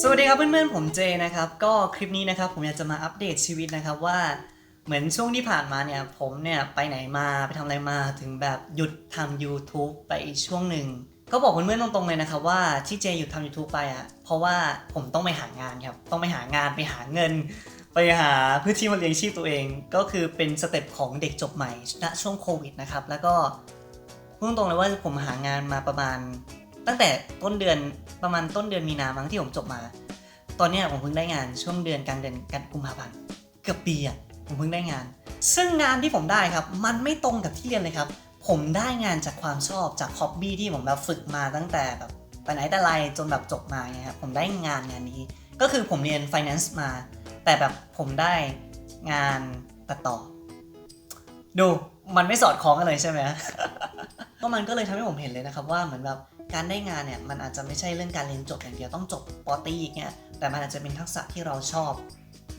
สวัสดีครับเพื่อนๆผมเจนะครับ ก็คลิปนี้นะครับผมอยากจะมาอัปเดตชีวิตนะครับว่าเหมือนช่วงที่ผ่านมาเนี่ยผมเนี่ยไปไหนมาไปทำอะไรมาถึงแบบหยุดทำ YouTube ไปช่วงหนึ่งก็บอกเพื่อนๆตรงๆเลยนะครับว่าที่เจหยุดทำ YouTube ไปอะเพราะว่าผมต้องไปหางานครับต้องไปหางานไปหาเงิน ไปหาพื่อที่มาเลี้ยงชีพตัวเอง ก็คือเป็นสเต็ปของเด็กจบใหม่ณช่วงโควิดนะครับแล้วก็พูดตรงเลยว่าผมหางานมาประมาณ ตั้งแต่ต้นเดือนประมาณต้นเดือนมีนามั้งที่ผมจบมา ตอนเนี้ยผมเพิ่งได้งานช่วงเดือนกลางเดือนกันกุมภาพันธ์เกือบปีอะผมเพิ่งได้งาน ซึ่งงานที่ผมได้ครับ มันไม่ตรงกับที่เรียนเลยครับ ผมได้งานจากความชอบจากฮอบบี้ที่ผมแบบฝึกมาตั้งแต่แบบแต่ไหนแต่ไรจนแบบจบมาไงครับผมได้งานงานนี้ ก็คือผมเรียน finance มา แต่แบบผมได้งานตัดต่อ ดูมันไม่สอดคล้องกันเลยใช่ไหมก็มันก็เลยทำให้ผมเห็นเลยนะครับว่าเหมือนแบบ การได้งานเนี่ยมันอาจจะไม่ใช่เรื่องการเรียนจบอย่างเดียวต้องจบปอตีอย่างเงี้ยแต่มันอาจจะเป็นทักษะที่เราชอบ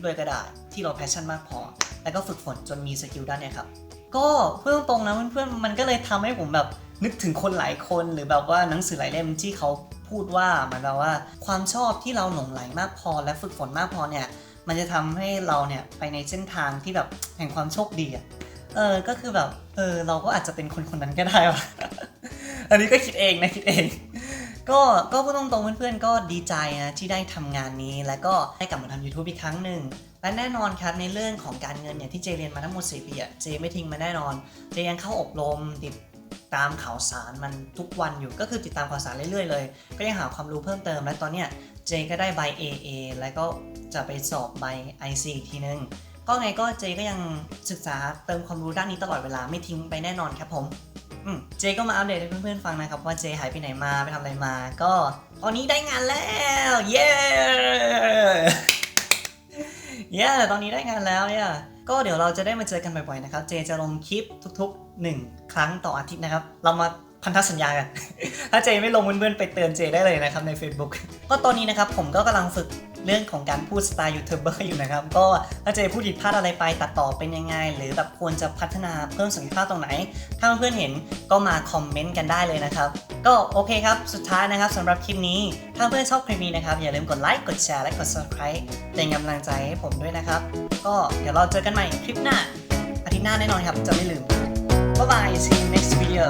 ด้วยก็ได้ที่เราแพชชั่นมากพอ แล้วก็ฝึกฝนจนมีสกิลด้านเนี่ยครับ ก็เพื่อนตรงนะเพื่อนๆมันก็เลยทำให้ผมแบบนึกถึงคนหลายคนหรือแบบว่าหนังสือหลายเล่มที่เขาพูดว่าเหมือนแบบว่า ความชอบที่เราหลงไหลมากพอ และฝึกฝนมากพอเนี่ยมันจะทำให้เราเนี่ยไปในเส้นทางที่แบบแห่งความโชคดีอะเออ ก็คือแบบ เออ เราก็อาจจะเป็นคนคนนั้นก็ได้ว่ะ อันนี้ก็คิดเองนะคิดเอง ก็ก็พูดตรงๆเพื่อนๆก็ดีใจนะที่ได้ทำงานนี้ แล้วก็ได้กลับมาทำ YouTube อีกครั้งหนึ่งและแน่นอนครับในเรื่องของการเงินเนี่ยที่เจเรียนมาทั้งหมด4ปีอะเจไม่ทิ้งมาแน่นอนเจยังเข้าอบรมติดตามข่าวสารมันทุกวันอยู่ก็คือติดตามข่าวสารเรื่อยๆเลย ก็ยังหาความรู้เพิ่มเติมและตอนเนี้ยเจก็ได้ใบ AA แล้วก็จะไปสอบใบ IC อีกทีนึง ก็ไงก็เจก็ยังศึกษาเติมความรู้ด้านนี้ตลอดเวลาไม่ทิ้งไปแน่นอนครับผม เจก็มาอัปเดตให้เพื่อนๆฟังนะครับ ว่าเจหายไปไหนมาไปทำอะไรมา ก็ตอนนี้ได้งานแล้ว เย้เย้ตอนนี้ได้งานแล้วเนี่ยก็เดี๋ยวเราจะได้มาเจอกันบ่อยๆนะครับ เจจะลงคลิปทุกๆ 1 ครั้งต่ออาทิตย์นะครับ เรามาพันธสัญญากัน ถ้าเจไม่ลงเพื่อนๆไปเตือนเจได้เลยนะครับใน Facebook ก็ตอนนี้นะครับผมก็กำลังฝึก เรื่องของการพูดสไตล์ยูทูบเบอร์อยู่นะครับ ก็ถ้าเจพูดผิดพลาดอะไรไปตัดต่อเป็นยังไง หรือแบบควรจะพัฒนาเพิ่มศักยภาพตรงไหน ถ้าเพื่อนเห็นก็มาคอมเมนต์กันได้เลยนะครับ ก็โอเคครับ สุดท้ายนะครับสำหรับคลิปนี้ ถ้าเพื่อนชอบคลิปนี้นะครับ อย่าลืมกดไลค์กดแชร์และกด subscribe เป็นกำลังใจให้ผมด้วยนะครับ ก็เดี๋ยวเราเจอกันใหม่คลิปหน้าอาทิตย์หน้าแน่นอนครับจะไม่ลืมบ๊ายบาย see you next video